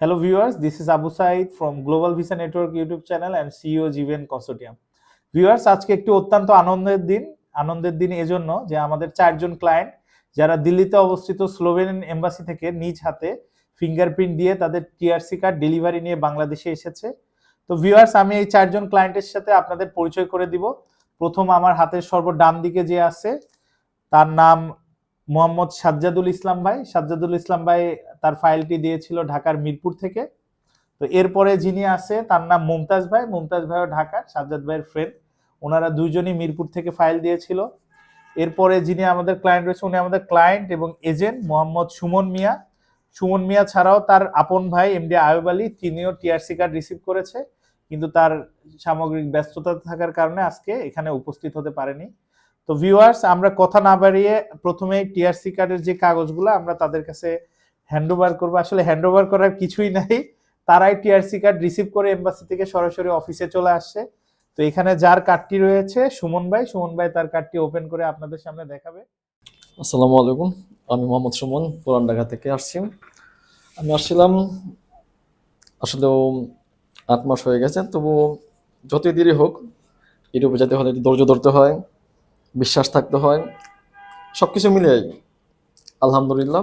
Hello viewers, this is Abu Said from Global Visa Network YouTube channel and CEO GVN Consortium. Viewers আজকে একটি অত্যন্ত আনন্দের দিন। আনন্দের দিন এজন্য যে আমাদের চারজন ক্লায়েন্ট যারা দিল্লিতে অবস্থিত স্লোভেনিয়ান এম্বাসি থেকে নিজ হাতে ফিঙ্গারপ্রিন্ট দিয়ে তাদের টিআরসি কার্ড ডেলিভারি নিয়ে বাংলাদেশে এসেছে। তো ভিউয়ার্স আমি এই চারজন ক্লায়েন্টের সাথে আপনাদের পরিচয় করে দিব। প্রথম আমার হাতের সর্ব ডান দিকে যে আছে তার নাম মোহাম্মদ সাজ্জাদুল ইসলাম ভাই। সাজ্জাদুল ইসলাম ভাই তার ফাইলটি দিয়েছিল ঢাকার মিরপুর থেকে। তো এরপরে যিনি আছে, তার নাম মুমতাজ ভাই। মুমতাজ ভাইও ঢাকার, সাজ্জাদ ভাইয়ের ফ্রেন্ড ওনারা দুইজনই মিরপুর থেকে ফাইল দিয়েছিল। এরপরে যিনি আমাদের ক্লায়েন্ট রয়েছে, উনি আমাদের ক্লায়েন্ট এবং এজেন্ট মোহাম্মদ সুমন মিয়া। সুমন মিয়া ছাড়াও তার আপন ভাই এমডি আয়ুব আলী, তিনিও টিআরসি কার্ড রিসিভ করেছে। কিন্তু তার সামগ্রিক ব্যস্ততা থাকার কারণে আজকে এখানে উপস্থিত হতে পারেনি। তো ভিউয়ার্স আমরা কথা না বাড়িয়ে প্রথমে টিআরসি কার্ডের যে কাগজগুলো, আমরা তাদের কাছে হ্যান্ড ওভার করব। আসলে হ্যান্ড ওভার করার কিছুই নাই। তারাই টিআরসি কার্ড রিসিভ করে এম্বাসি থেকে সরাসরি অফিসে চলে আসছে। তো এখানে যার কার্ডটি রয়েছে, সুমন ভাই সুমন ভাই তার কার্ডটি ওপেন করে আপনাদের সামনে দেখাবে। আসসালামু আলাইকুম, আমি মোহাম্মদ সুমন পুরান ঢাকা থেকে আসছি। আমি আসছিলাম, আসলেও আট মাস হয়ে গেছে তবু যতই দেরি হোক ইউরোপে যেতে হলে ধৈর্য ধরতে হয়। বিশ্বাস থাকতে হয়। সব কিছু মিলে আলহামদুলিল্লাহ।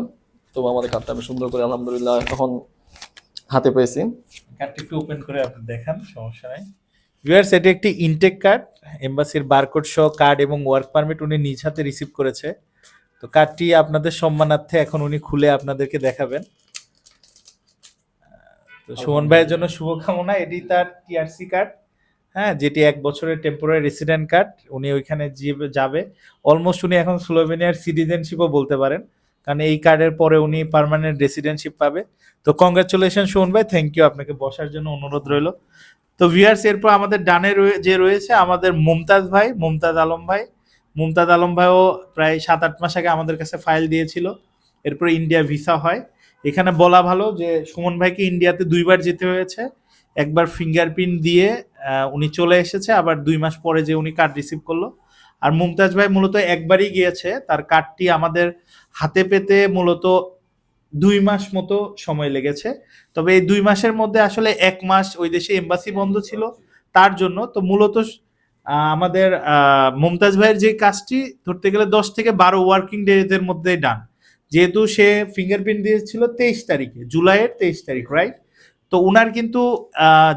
তো আমাদের কার্ডটা আমি সুন্দর করে, আলহামদুলিল্লাহ, এখন হাতে পেয়েছি। কার্ডটি একটু ওপেন করে আপনি দেখান, সমস্যা নাই। ভিউয়ার্স এটি একটি ইনটেক কার্ড এম্বাসির বারকোড সহ কার্ড এবং ওয়ার্ক পারমিট উনি নিজ হাতে রিসিভ করেছে। তো কার্ডটি আপনাদের সম্মানার্থে এখন উনি খুলে আপনাদেরকে দেখাবেন। তো সুমন ভাইয়ের জন্য শুভকামনা, এটি তার টিআরসি কার্ড হ্যাঁ যেটি এক বছরের টেম্পোরারি রেসিডেন্ট কার্ড উনি ওইখানে যাবে। অলমোস্ট উনি এখন স্লোভেনিয়ার সিটিজেনশিপও বলতে পারেন। কারণ এই কার্ডের পরে উনি পার্মানেন্ট রেসিডেন্টশিপ পাবে। তো কংগ্রাচুলেশন সুমন ভাই থ্যাংক ইউ আপনাকে বসার জন্য অনুরোধ রইল। তো ভিয়ার্স এরপর আমাদের ডানে যে রয়েছে, আমাদের মুমতাজ ভাই, মুমতাজ আলম ভাই। মুমতাজ আলম ভাইও প্রায় সাত আট মাস আগে আমাদের কাছে ফাইল দিয়েছিল। এরপরে ইন্ডিয়া ভিসা হয়। এখানে বলা ভালো যে, সুমন ভাইকে ইন্ডিয়াতে দুইবার যেতে হয়েছে। একবার ফিঙ্গারপ্রিন্ট দিয়ে উনি চলে এসেছে, আবার দুই মাস পরে যে উনি কার্ড রিসিভ করল। আর মুমতাজ ভাই মূলত একবারই গিয়েছে, তার কার্ডটি আমাদের হাতে পেতে মূলত দুই মাস মতো সময় লেগেছে। তবে এই দুই মাসের মধ্যে আসলে এক মাস ওই দেশে এম্বাসি বন্ধ ছিল, তার জন্য তো মূলত আমাদের মুমতাজ ভাইয়ের যে কাজটি ধরতে গেলে দশ থেকে বারো ওয়ার্কিং ডেজের মধ্যে ডান যেহেতু সে ফিঙ্গারপ্রিন্ট দিয়েছিল তেইশ তারিখে, জুলাইয়ের তেইশ তারিখ রাইট তো উনার কিন্তু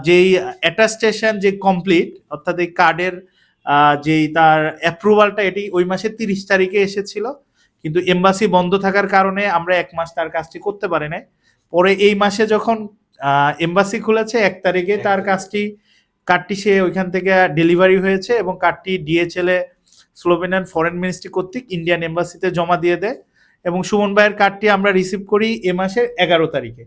যেই অ্যাটাস্টেশন যে কমপ্লিট অর্থাৎ এই কার্ডের যেই তার অ্যাপ্রুভালটা এটি ওই মাসের তিরিশ তারিখে এসেছিল। কিন্তু এম্বাসি বন্ধ থাকার কারণে আমরা এক মাস তার কাজটি করতে পারি নাই পরে এই মাসে যখন এম্বাসি খুলেছে এক তারিখে তার কাজটি কার্ডটি সে ওইখান থেকে ডেলিভারি হয়েছে এবং কার্ডটি ডিএচএল এ স্লোভেনিয়ান ফরেন মিনিস্ট্রি কর্তৃক ইন্ডিয়ান এম্বাসিতে জমা দিয়ে দেয়। এবং সুমন ভাইয়ের কার্ডটি আমরা রিসিভ করি এ মাসের এগারো তারিখে।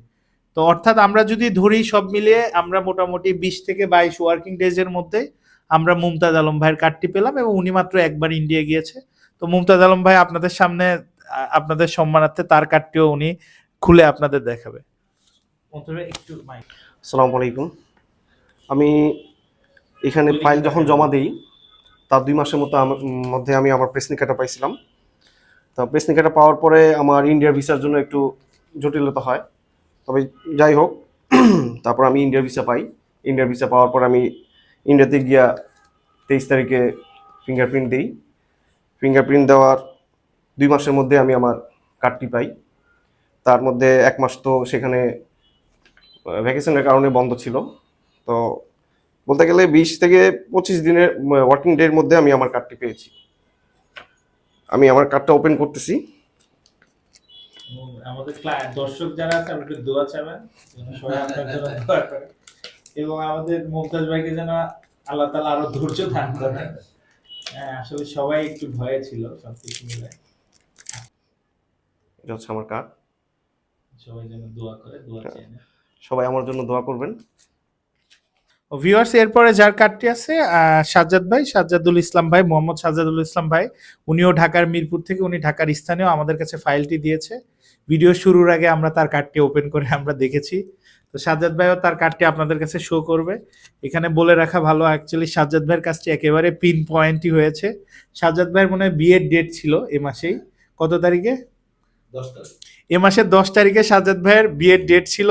তো অর্থাৎ আমরা যদি ধরি সব মিলিয়ে আমরা মোটামুটি বিশ থেকে বাইশ ওয়ার্কিং ডেজের মধ্যে আমরা মুমতাজ আলম ভাইয়ের কার্ডটি পেলাম এবং উনি মাত্র একবার ইন্ডিয়া গিয়েছে। তো মুমতাজ আলম ভাই আপনাদের সামনে আপনাদের সম্মানার্থে তার কার্ডটিও উনি খুলে আপনাদের দেখাবে। একটু আসসালামু আলাইকুম। আমি এখানে ফাইল যখন জমা দিই তার দুই মাসের মতো আমার- মধ্যে আমি আমার প্রেসনিকাটা পাইছিলাম। তা প্রেসনিকাটা পাওয়ার পরে আমার ইন্ডিয়ার ভিসার জন্য একটু জটিলতা হয়। তবে যাই হোক, তারপর আমি ইন্ডিয়ার ভিসা পাই। ইন্ডিয়ার ভিসা পাওয়ার পর আমি ইন্ডিয়াতে গিয়া তেইশ তারিখে ফিঙ্গারপ্রিন্ট দিই। ফিঙ্গারপ্রিন্ট দেওয়ার দুই মাসের মধ্যে আমি আমার কার্ডটি পাই। তার মধ্যে এক মাস তো সেখানে ভ্যাকেশনের কারণে বন্ধ ছিল। তো বলতে গেলে বিশ থেকে পঁচিশ দিনের ওয়ার্কিং ডের মধ্যে আমি আমার কার্ডটি পেয়েছি। আমি আমার কার্ডটা ওপেন করতেছি। আমাদের ক্লায়েন্ট দর্শক যারা আছে আমাকে দোয়া চাবেন সবাই আপনার জন্য দোয়া করে। এবং আমাদের মুমতাজ ভাইকে যেন আল্লাহ তালা আরও ধৈর্য দান করে হ্যাঁ, আসলে সবাই একটু ভয়ে ছিল সবকিছু মিলে। এটা হচ্ছে আমার কার্ড। সবাই যেন দোয়া করে দোয়া চেয়ে সবাই আমার জন্য দোয়া করবেন। ভিউয়ার্স এরপরে যার কার্ডটি আছে সাজ্জাদ ভাই সাজ্জাদুল ইসলাম ভাই মোহাম্মদ সাজ্জাদুল ইসলাম ভাই উনিও ঢাকার মিরপুর থেকে উনি ঢাকার স্থানীয় আমাদের কাছে ফাইলটি দিয়েছে। ভিডিও শুরুর আগে আমরা তার কার্ডটি ওপেন করে আমরা দেখেছি। তো সাজ্জাদ ভাইও তার কার্ডটি আপনাদের কাছে শো করবে। এখানে বলে রাখা ভালো অ্যাকচুয়ালি সাজ্জাদ ভাইয়ের কাজটি একেবারে পিন পয়েন্টই হয়েছে। সাজ্জাদ ভাইয়ের মনে হয় বিয়ের ডেট ছিল এ মাসেই। কত তারিখে? এ মাসের দশ তারিখে সাজ্জাদ ভাইয়ের বিয়ের ডেট ছিল।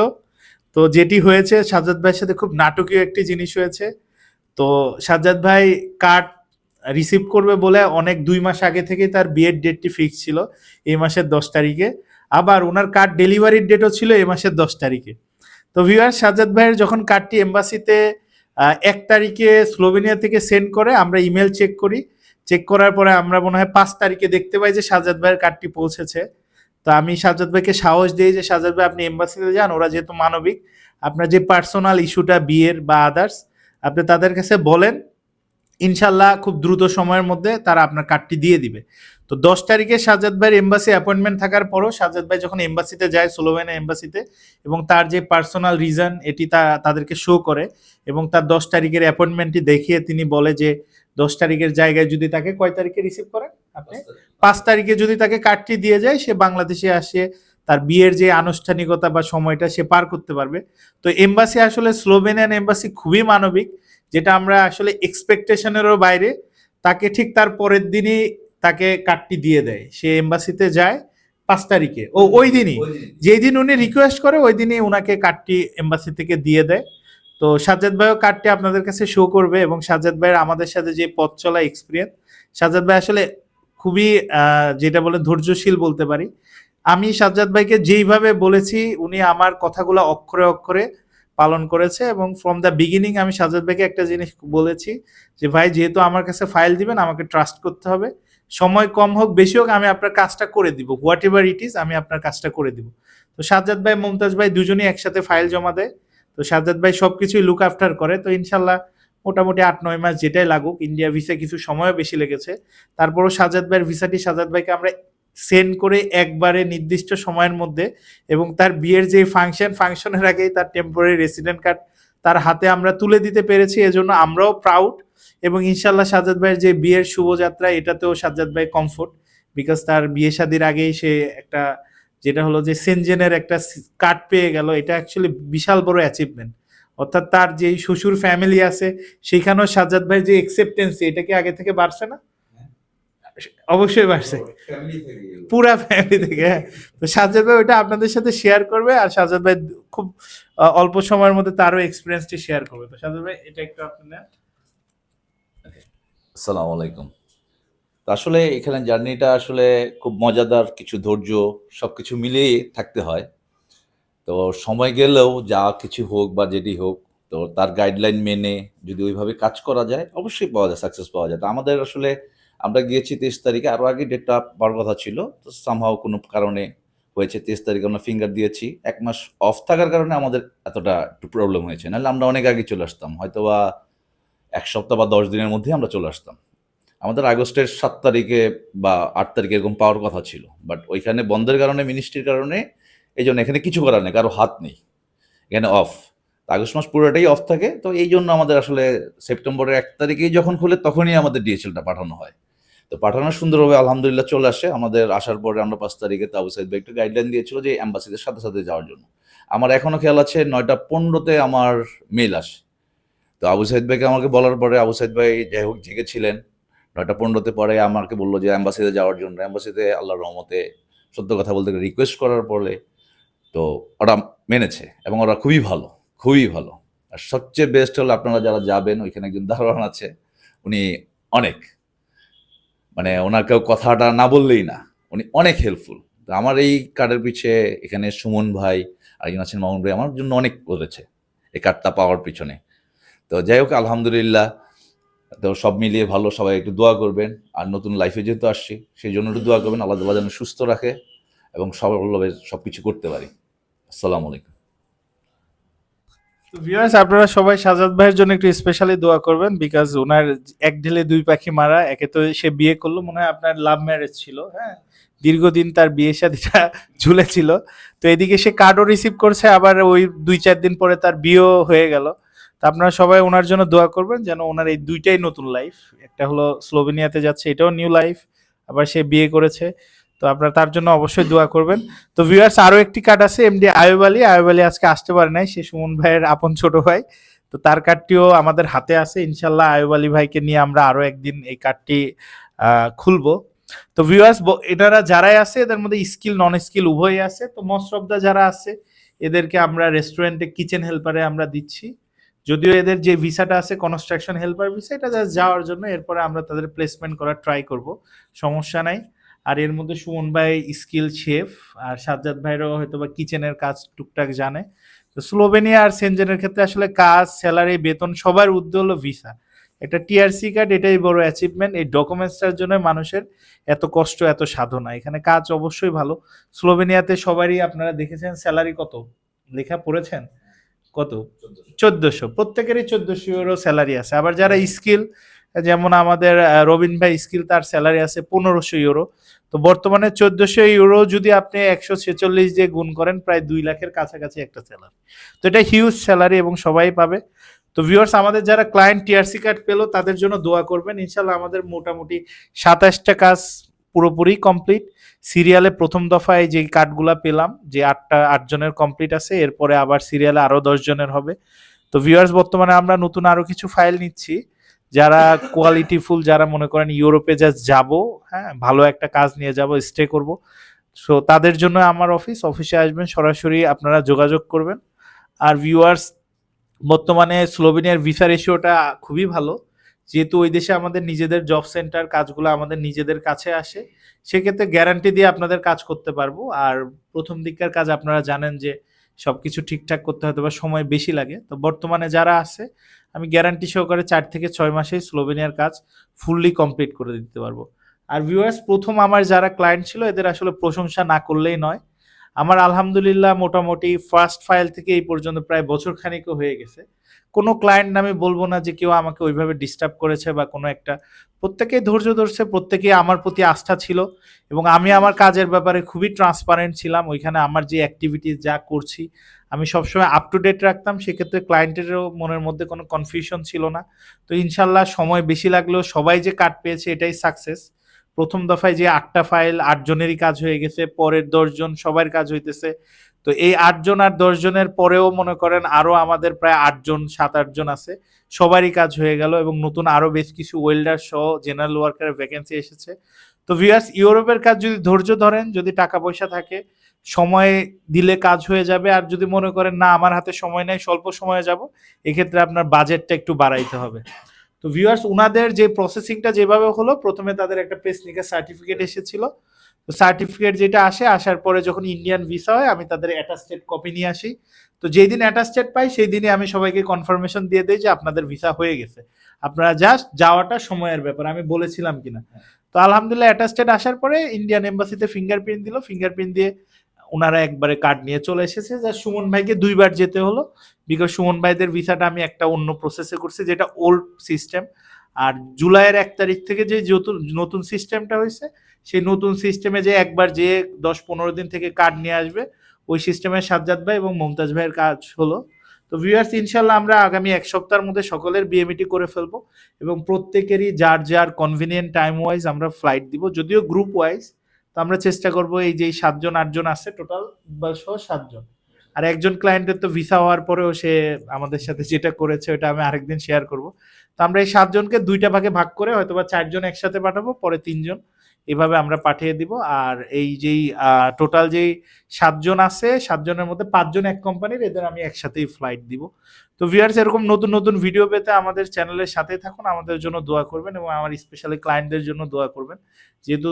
তো যেটি হয়েছে সাজ্জাদ ভাইয়ের সাথে খুব নাটকীয় একটি জিনিস হয়েছে। তো সাজ্জাদ ভাই কার্ড রিসিভ করবে বলে অনেক দুই মাস আগে থেকেই তার বিয়ের ডেটটি ফিক্স ছিল। এই মাসের দশ তারিখে। আবার ওনার কার্ড ডেলিভারির ডেটও ছিল এ মাসের দশ তারিখে। তো ভিউয়ার সাজ্জাদ ভাইয়ের যখন কার্ডটি এম্বাসিতে এক তারিখে স্লোভেনিয়া থেকে সেন্ড করে, আমরা ইমেল চেক করি। চেক করার পরে আমরা মনে হয় পাঁচ তারিখে দেখতে পাই যে সাজ্জাদ ভাইয়ের কার্ডটি পৌঁছেছে। তো আমি সাজ্জাদ ভাইকে সাহস দিই যে সাজ্জাদ ভাই, আপনি এম্বাসিতে যান, ওরা যেহেতু মানবিক, আপনার যে পার্সোনাল ইস্যুটা বিয়ের বা আদার্স আপনি তাদের কাছে বলেন ইনশাল্লাহ খুব দ্রুত সময়ের মধ্যে তারা আপনার কার্ডটি দিয়ে দিবে। তো দশ তারিখে সাজাদ ভাইয়ের এম্বাসি অ্যাপয়েন্টমেন্ট থাকার পরও সাজাদ ভাই যখন এম্বাসিতে যায় স্লোভেনিয়া এম্বাসিতে এবং তার যে পার্সোনাল রিজন এটি তা তাদেরকে শো করে এবং তার দশ তারিখের অ্যাপয়েন্টমেন্টটি দেখিয়ে তিনি বলে যে দশ তারিখের জায়গায় যদি তাকে কয় তারিখে রিসিভ করেন আপনি? পাঁচ তারিখে। যদি তাকে কার্ডটি দিয়ে যায় সে বাংলাদেশে আসে তার বিয়ের যে আনুষ্ঠানিকতা বা সময়টা সে পার করতে পারবে। তো এম্বাসি আসলে স্লোভেনিয়ান এম্বাসি খুবই মানবিক যেটা আমরা আসলে এক্সপেকটেশনেরও বাইরে তাকে ঠিক তার পরের দিনই তাকে কার্ডটি দিয়ে দেয়। সে এম্বাসিতে যায় পাঁচ তারিখে। ও ওই দিনই। যেই দিন উনি রিকোয়েস্ট করে ওই দিনই ওনাকে কার্ডটি এম্বাসি থেকে দিয়ে দেয়। তো সাজ্জাদ ভাইও কার্ডটি আপনাদের কাছে শো করবে এবং সাজ্জাদ ভাইয়ের আমাদের সাথে যে পথ চলা এক্সপিরিয়েন্স সাজ্জাদ ভাই আসলে খুবই আহ, যেটা বলে ধৈর্যশীল বলতে পারি। আমি সাজ্জাদ ভাইকে যেইভাবে বলেছি, উনি আমার কথাগুলো অক্ষরে অক্ষরে পালন করেছে এবং ফ্রম দ্য বিগিনিং আমি সাজ্জাদ ভাইকে একটা জিনিস বলেছি যে, ভাই, যেহেতু আমার কাছে ফাইল দিবেন, আমাকে ট্রাস্ট করতে হবে। সময় কম হোক, বেশি হোক, আমি আপনার কাজটা করে দিব। হোয়াট এভার ইট ইজ আমি আপনার কাজটা করে দিব। তো সাজ্জাদ ভাই, মমতাজ ভাই দুজনেই একসাথে ফাইল জমা দেয়। তো সাজ্জাদ ভাই সব কিছুই লুক আফটার করে। তো ইনশাল্লাহ মোটামুটি আট, নয় মাস যেটাই লাগুক ইন্ডিয়া ভিসা কিছু সময়ও বেশি লেগেছে। তারপরও সাজাদ ভাইয়ের ভিসাটি সাজাদ ভাইকে আমরা সেন্ড করে একবারে নির্দিষ্ট সময়ের মধ্যে এবং তার বিয়ের যে ফাংশন, ফাংশনের আগেই তার টেম্পোরারি রেসিডেন্ট কার্ড তার হাতে আমরা তুলে দিতে পেরেছি, এজন্য আমরাও প্রাউড এবং ইনশাল্লাহ সাজাদ ভাইয়ের যে বিয়ের শুভযাত্রা, এটাতেও সাজাদ ভাই কমফোর্ট বিকজ তার বিয়ে শাদির আগেই সে একটা, যেটা হলো যে সেনজেনের একটা কার্ড পেয়ে গেল, এটা অ্যাকচুয়ালি বিশাল বড় অ্যাচিভমেন্ট অর্থাৎ তার যেই শ্বশুর ফ্যামিলি আছে, সেখানেও সাজ্জাদ ভাই যে একসেপ্টেন্সি এটা কি আগে থেকে বাড়ছে না? অবশ্যই বাড়ছে। পুরা ফ্যামিলি থেকে হ্যাঁ। তো সাজ্জাদ ভাই ওটা আপনাদের সাথে শেয়ার করবে আর সাজ্জাদ ভাই খুব অল্প সময়ের মধ্যে তারও এক্সপিরিয়েন্সটি শেয়ার করবে। তো সাজ্জাদ ভাই এটা একটু আপনি। আসসালামু আলাইকুম। আসলে এখানে জার্নিটা আসলে খুব মজাদার কিছু ধৈর্য সব কিছু মিলিয়ে থাকতে হয়। তো সময় গেলেও যা কিছু হোক বা যেটি হোক তো তার গাইডলাইন মেনে যদি ওইভাবে কাজ করা যায় অবশ্যই পাওয়া যায় সাকসেস পাওয়া যায়। তো আমাদের আসলে আমরা গিয়েছি তেইশ তারিখে আরও আগে ডেটটা পাওয়ার কথা ছিল, তো সামহাও কোনো কারণে হয়েছে, তেইশ তারিখে আমরা ফিঙ্গার দিয়েছি। এক মাস অফ থাকার কারণে আমাদের এতটা একটু প্রবলেম হয়েছে। নাহলে আমরা অনেক আগে চলে আসতাম হয়তো বা এক সপ্তাহ বা দশ দিনের মধ্যে আমরা চলে আসতাম। আমাদের আগস্টের সাত তারিখে বা আট তারিখে এরকম পাওয়ার কথা ছিল বাট ওইখানে বন্ধের কারণে মিনিস্ট্রির কারণে এই জন্য এখানে কিছু করার নেই, কারও হাত নেই, এখানে অফ আগস্ট মাস পুরোটাই অফ থাকে, তো এই জন্য আমাদের আসলে সেপ্টেম্বরের এক তারিখেই যখন খুলে, তখনই আমাদের ডিএসএলটা পাঠানো হয়। তো পাঠানো সুন্দরভাবে আলহামদুলিল্লাহ চলে আসে। আমাদের আসার পরে আমরা পাঁচ তারিখে তাবু সাইদ ভাই একটা গাইডলাইন দিয়েছিল যে অ্যাম্বাসিদের সাথে সাথে যাওয়ার জন্য। আমার এখনও খেয়াল আছে নয়টা পনেরোতে আমার মেল আসে। তো আবু সাইদ ভাইকে আমাকে বলার পরে আবু সাইদ ভাই যাই হোক জেগেছিলেন নয়টা পনেরোতে পরে আমাকে বলল যে অ্যাম্বাসিতে যাওয়ার জন্য। অ্যাম্বাসিতে আল্লাহর রহমতে সত্য কথা বলতে রিকোয়েস্ট করার পরে তো ওরা মেনেছে এবং ওরা খুবই ভালো খুবই ভালো। আর সবচেয়ে বেস্ট হলো আপনারা যারা যাবেন, ওইখানে একজন দারোয়ান আছে, উনি অনেক। মানে ওনার কেউ কথাটা না বললেই না। উনি অনেক হেল্পফুল আমার এই কার্ডের পিছে এখানে সুমন ভাই আরেকজন আছেন মামুন ভাই আমার জন্য অনেক করেছে এই কার্ডটা পাওয়ার পিছনে। তো যাই হোক, আলহামদুলিল্লাহ। তো সব মিলিয়ে ভালো, সবাই একটু দোয়া করবেন। আর নতুন লাইফে যেহেতু আসছি, সেই জন্য একটু দোয়া করবেন। আল্লাহ তাআলা যেন সুস্থ রাখে এবং সবভাবে সব কিছু করতে পারি। আসসালামু আলাইকুম। তো ভিউয়ার্স আপনারা সবাই সাজাদ ভাইয়ের জন্য একটু স্পেশালি দোয়া করবেন বিকজ ওনার এক ঢিলে দুই পাখি মারা, একে তো সে বিয়ে করল, মনে হয় আপনার লাভ ম্যারেজ ছিল হ্যাঁ? দীর্ঘদিন তার বিয়ে শাদিটা ঝুলেছিল। তো এদিকে সে কার্ডও রিসিভ করছে, আবার ওই দুই চার দিন পরে তার বিয়েও হয়ে গেল। তো আপনারা সবাই ওনার জন্য দোয়া করবেন, যেন ওনার এই দুইটাই নতুন লাইফ একটা হলো স্লোভেনিয়াতে যাচ্ছে, এটাও নিউ লাইফ আবার সে বিয়ে করেছে। তো আপনারা তার জন্য অবশ্যই দোয়া করবেন। তো ভিউয়ার্স আরও একটি কার্ড আছে এমডি আয়ুব আলী। আয়ুব আলী আজকে আসতে পারে নাই, সে সুমন ভাইয়ের আপন ছোট ভাই। তো তার কার্ডটিও আমাদের হাতে আছে। ইনশাল্লাহ আয়ুব আলী ভাইকে নিয়ে আমরা আরও একদিন এই কার্ডটি খুলবো। তো ভিউয়ার্স এনারা যারাই আছে, এদের মধ্যে স্কিল নন স্কিল উভয়ই আছে। তো মোস্ট অফ দা যারা আছে, এদেরকে আমরা রেস্টুরেন্টে কিচেন হেল্পারে আমরা দিচ্ছি। যদিও এদের যে ভিসাটা আছে কনস্ট্রাকশন হেল্পার ভিসা এটা জাস্ট যাওয়ার জন্য, এরপরে আমরা তাদের প্লেসমেন্ট করার ট্রাই করব। সমস্যা নাই। আর এর মধ্যে সুমন ভাই স্কিল শেফ আর সাজ্জাদ ভাইরও হয়তো বা কিচেনের কাজ টুকটাক জানে। তো স্লোভেনিয়া আর সেনজেনের ক্ষেত্রে আসলে কাজ স্যালারি বেতন সবার উদ্যোগ হলো ভিসা। একটা টিআরসি কার্ড এটাই বড় অ্যাচিভমেন্ট এই ডকুমেন্টসটার জন্য মানুষের এত কষ্ট এত সাধনা। এখানে কাজ অবশ্যই ভালো। স্লোভেনিয়াতে সবারই আপনারা দেখেছেন স্যালারি কত? লেখা পড়েছেন? কত? চোদ্দশো। প্রত্যেকেরই চোদ্দশো ইউরো স্যালারি আছে। আবার যারা স্কিল যেমন আমাদের রবিন ভাই স্কিল তার স্যালারি আছে পনেরোশো ইউরো তো বর্তমানে চোদ্দশো ইউরো যদি আপনি একশো ছেচল্লিশ দিয়ে গুণ করেন, প্রায় দুই লাখের কাছাকাছি একটা স্যালারি তো এটা হিউজ স্যালারি এবং সবাই পাবে। তো ভিউয়ার্স আমাদের যারা ক্লায়েন্ট টিআরসি কার্ড পেল, তাদের জন্য দোয়া করবেন। ইনশাল্লাহ আমাদের মোটামুটি সাতাশটা কাজ পুরোপুরি কমপ্লিট সিরিয়ালে প্রথম দফায় যে কার্ডগুলা পেলাম, যে আটটা আটজনের কমপ্লিট আছে, এরপরে আবার সিরিয়ালে আরও দশজনের হবে। তো ভিউয়ার্স বর্তমানে আমরা নতুন আরও কিছু ফাইল নিচ্ছি। যারা কোয়ালিটিফুল যারা মনে করেন ইউরোপে জাস্ট যাব হ্যাঁ ভালো একটা কাজ নিয়ে যাব স্টে করব। সো তাদের জন্য আমার অফিস অফিসে আসবেন, সরাসরি আপনারা যোগাযোগ করবেন। আর ভিউয়ার্স বর্তমানে স্লোভেনিয়ার ভিসা রেশিওটা খুবই ভালো। যেহেতু ওই দেশে আমাদের নিজেদের জব সেন্টার কাজগুলো আমাদের নিজেদের কাছে আসে, সেক্ষেত্রে গ্যারান্টি দিয়ে আপনাদের কাজ করতে পারব। আর প্রথম দিককার কাজ আপনারা জানেন যে সবকিছু ঠিকঠাক করতে হয়তো বা সময় বেশি লাগে। তো বর্তমানে যারা আছে আমি গ্যারান্টি সহকারে চার থেকে ছয় মাসেই স্লোভেনিয়ার কাজ ফুললি কমপ্লিট করে দিতে পারব। আর ভিউয়ার্স প্রথম আমার যারা ক্লায়েন্ট ছিল, এদের আসলে প্রশংসা না করলেই নয়। আমার আলহামদুলিল্লাহ মোটামুটি ফার্স্ট ফাইল থেকে এই পর্যন্ত প্রায় বছর খানিকও হয়ে গেছে। কোনো ক্লায়েন্ট নামে বলব না যে কেউ আমাকে ওইভাবে ডিস্টার্ব করেছে বা কোনো একটা। প্রত্যেকেই ধৈর্য ধরছে, প্রত্যেকেই আমার প্রতি আস্থা ছিল এবং আমি আমার কাজের ব্যাপারে খুবই ট্রান্সপারেন্ট ছিলাম। ওইখানে আমার যে অ্যাক্টিভিটিস যা করছি, আমি সবসময় আপ টু ডেট রাখতাম। সেক্ষেত্রে ক্লায়েন্টেরও মনের মধ্যে কোনো কনফিউশন ছিল না। তো ইনশাল্লাহ সময় বেশি লাগলেও সবাই যে কাট পেয়েছে, এটাই সাকসেস প্রথম দফায় যে আটটা ফাইল আটজনেরই কাজ হয়ে গেছে, পরের দশজন সবার কাজ হইতেছে। তো এই আটজন আর দশজনের পরেও মনে করেন আরও আমাদের প্রায় আটজন, সাত, আটজন আছে, সবারই কাজ হয়ে গেল এবং নতুন আরও বেশ কিছু ওয়েল্ডার সহ জেনারেল ওয়ার্কারের ভ্যাকেন্সি এসেছে। তো ভিউয়ার্স ইউরোপের কাজ যদি ধৈর্য ধরেন, যদি টাকা পয়সা থাকে, সময় দিলে কাজ হয়ে যাবে। আর যদি মনে করেন, না, আমার হাতে সময় নেই, স্বল্প সময়ে যাব, এক্ষেত্রে আপনার বাজেটটা একটু বাড়াইতে হবে। তো ভিউয়ার্স ওনাদের যে প্রসেসিংটা যেভাবে হলো, প্রথমে তাদের একটা প্রেসনিকের সার্টিফিকেট এসেছিল। তো সার্টিফিকেট যেটা আসে, আসার পরে যখন ইন্ডিয়ান ভিসা হয়, আমি তাদের অ্যাটাস্টেড কপি নিয়ে আসি। তো যেই দিন অ্যাটাস্টেড পাই সেই দিনই আমি সবাইকে কনফার্মেশন দিয়ে দিই যে আপনাদের ভিসা হয়ে গেছে। আপনারা জাস্ট যাওয়াটা সময়ের ব্যাপার, আমি বলেছিলাম কিনা। তো আলহামদুলিল্লাহ অ্যাটাস্টেড আসার পরে ইন্ডিয়ান এম্বাসিতে ফিঙ্গারপ্রিন্ট দিল। ফিঙ্গারপ্রিন্ট দিয়ে ওনারা একবারে কার্ড নিয়ে চলে এসেছে। যা সুমন ভাইকে দুইবার যেতে হলো। বিকজ সুমন ভাইদের ভিসাটা আমি একটা অন্য প্রসেসে করছি, যেটা ওল্ড সিস্টেম আর জুলাইয়ের এক তারিখ থেকে যে নতুন সিস্টেমটা হয়েছে, সেই নতুন সিস্টেমে যে একবার যে দশ পনেরো দিন থেকে কার্ড নিয়ে আসবে, ওই সিস্টেমে সাজ্জাদ ভাই এবং মমতাজ ভাইয়ের কাজ হলো। তো ভিউয়ার্স ইনশাল্লাহ আমরা আগামী এক সপ্তাহের মধ্যে সকলের বিএমইটি করে ফেলব এবং প্রত্যেকেরই যার যার কনভিনিয়েন্ট টাইম ওয়াইজ আমরা ফ্লাইট দিব, যদিও গ্রুপ ওয়াইজ তো আমরা চেষ্টা করব এই যে সাতজন, আটজন আছে টোটাল সহ সাতজন। আর একজন ক্লায়েন্টের তো ভিসা হওয়ার পরেও সে আমাদের সাথে যেটা করেছে ওটা আমি আরেকদিন শেয়ার করব। তো আমরা এই সাতজনকে দুইটা ভাগে ভাগ করে হয়তো বা চারজন একসাথে পাঠাবো, পরে তিনজন এভাবে আমরা পাঠিয়ে দিব। আর এই যেই টোটাল যেই সাতজন আছে, সাতজনের মধ্যে পাঁচজন এক কোম্পানির এদের আমি একসাথেই ফ্লাইট দিব। তো ভিউয়ার্স এরকম নতুন নতুন ভিডিও পেতে আমাদের চ্যানেলের সাথেই থাকুন। আমাদের জন্য দোয়া করবেন এবং আমার স্পেশালি ক্লায়েন্টদের জন্য দোয়া করবেন। যেহেতু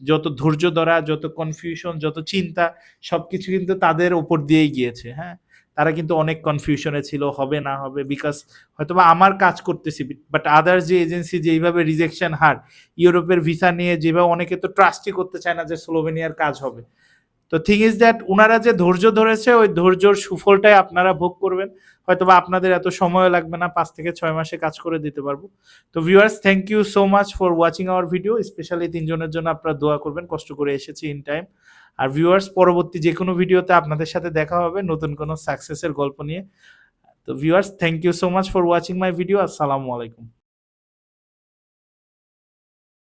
যত ধৈর্য ধরা, যত কনফিউশন যত চিন্তা, সবকিছু কিন্তু তাদের ওপর দিয়েই গিয়েছে হ্যাঁ? তারা কিন্তু অনেক কনফিউশনে ছিল, হবে না হবে বিকজ হয়তোবা আমার কাজ করতেছি বাট আদার্স যে এজেন্সি যেইভাবে রিজেকশন হার, ইউরোপের ভিসা নিয়ে যেভাবে অনেকে তো ট্রাস্টই করতে চায় না যে স্লোভেনিয়ার কাজ হবে তো থিং ইজ দ্যাট ওনারা যে ধৈর্য ধরেছে, ওই ধৈর্যর সুফলটাই আপনারা ভোগ করবেন। হয়তোবা আপনাদের এত সময় লাগবে না, পাঁচ থেকে ছয় মাসে কাজ করে দিতে পারব। তো viewers thank you so much for watching our video specially তিনজনের জন্য আপনারা দোয়া করবেন, কষ্ট করে এসেছি ইন টাইম আর ভিউয়ার্স পরবর্তী যে কোনো ভিডিওতে আপনাদের সাথে দেখা হবে নতুন কোনো সাকসেসের গল্প নিয়ে। তো viewers thank you so much for watching my video আসসালামু আলাইকুম।